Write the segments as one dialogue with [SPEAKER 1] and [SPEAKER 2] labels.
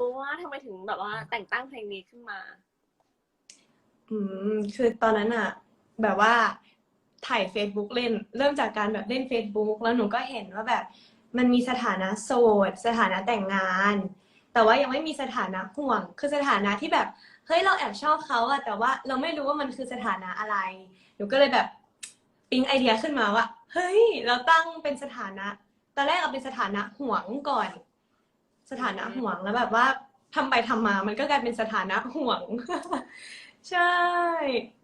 [SPEAKER 1] รู้ว่าทำไมถึงแบบว่าแต่งตั้งเพลงนี้ขึ้นมา
[SPEAKER 2] อืมคือตอนนั้นอะแบบว่าถ่าย Facebook เล่น เริ่มจากการแบบเล่น Facebook แล้วหนูก็เห็นว่าแบบ มันมีสถานะโสด สถานะแต่งงาน แต่ว่ายังไม่มีสถานะห่วง คือสถานะที่แบบเฮ้ยเราแอบชอบเขาอะแต่ว่าเราไม่รู้ว่ามันคือสถานะอะไรหนูก็เลยแบบปิ๊งไอเดียขึ้นมาว่าเฮ้ย เราตั้งเป็นสถานะ ตอนแรกเอาเป็นสถานะห่วงก่อน สถานะห่วงแล้วแบบว่าทำไปทำมา มันก็กลายเป็นสถานะห่วง ใช่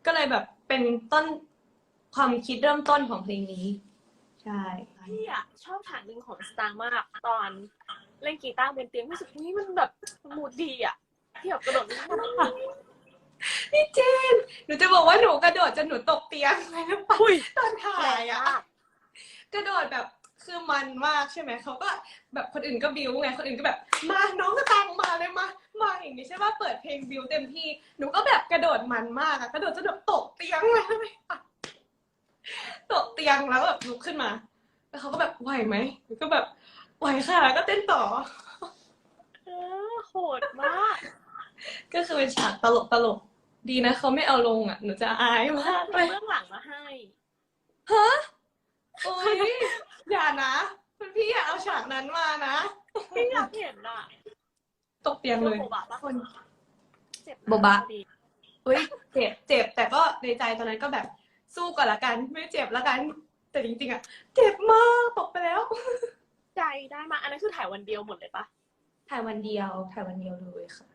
[SPEAKER 2] ก็เลยแบบเป็นต้นความคิดเริ่มต้นของเพลงนี้ ใช่
[SPEAKER 1] พี่อะชอบฉากหนึ่งของสตาร์มาก ตอนเล่นกีตาร์บนเตียงรู้สึกนี่มันแบบมูดดีอะที่แบบกระโดดขึ้นมา
[SPEAKER 2] พี่เจน หนูจะบอกว่าหนูกระโดดจนหนูตกเตียงเลยนะปะ
[SPEAKER 1] อุ้ย
[SPEAKER 2] ตอนถ่า
[SPEAKER 1] แร
[SPEAKER 2] ย
[SPEAKER 1] ง
[SPEAKER 2] อะ
[SPEAKER 1] มาก
[SPEAKER 2] กระโดดแบบ คือมันมากใช่ไหมเขาก็แบบคนอื่นก็บิวไงคนอื่นก็แบบมาน้องก็ตังมาเลยมามาอย่างนี้ใช่ป่ะเปิดเพลงบิวเต็มที่หนูก็แบบกระโดดมันมากอะกระโดดจนแบบตกเตียงเลยอะตกเตียงแล้วแบบลุกขึ้นมา แล้วเขาก็แบบไหวไหมหนูก็แบบไหวค่ะแล้วก็เต้นต่อ
[SPEAKER 1] เออโหดมาก
[SPEAKER 2] ก็คือเป็นฉากตลกตลกๆดีนะเขาไม่เอาลงอะหนูจะอายมากเลย
[SPEAKER 1] เบื้องหลังมาให้
[SPEAKER 2] ฮะโอ้ยอย่านะคุณ พี่อย่าเอาฉากนั้นมานะ
[SPEAKER 1] พี่อยากเห็นอะ
[SPEAKER 2] ตกเตียงเลย
[SPEAKER 1] โบบะปะ
[SPEAKER 2] คน
[SPEAKER 1] เจ็บน
[SPEAKER 2] โบบะ
[SPEAKER 1] พอดี
[SPEAKER 2] อุ้ยเจ็บเจ็บ แต่ก็ในใจตอนนั้นก็แบบสู้ก่อนละกันไม่เจ็บละกัน แต่จริงๆอะเจ็บมากตกไปแล้ว
[SPEAKER 1] ใจได้มากอันนั้นคือถ่ายวันเดียวหมดเลยปะ
[SPEAKER 2] ถ่ายวันเดียวถ่ายวันเดียวเลยค่ะ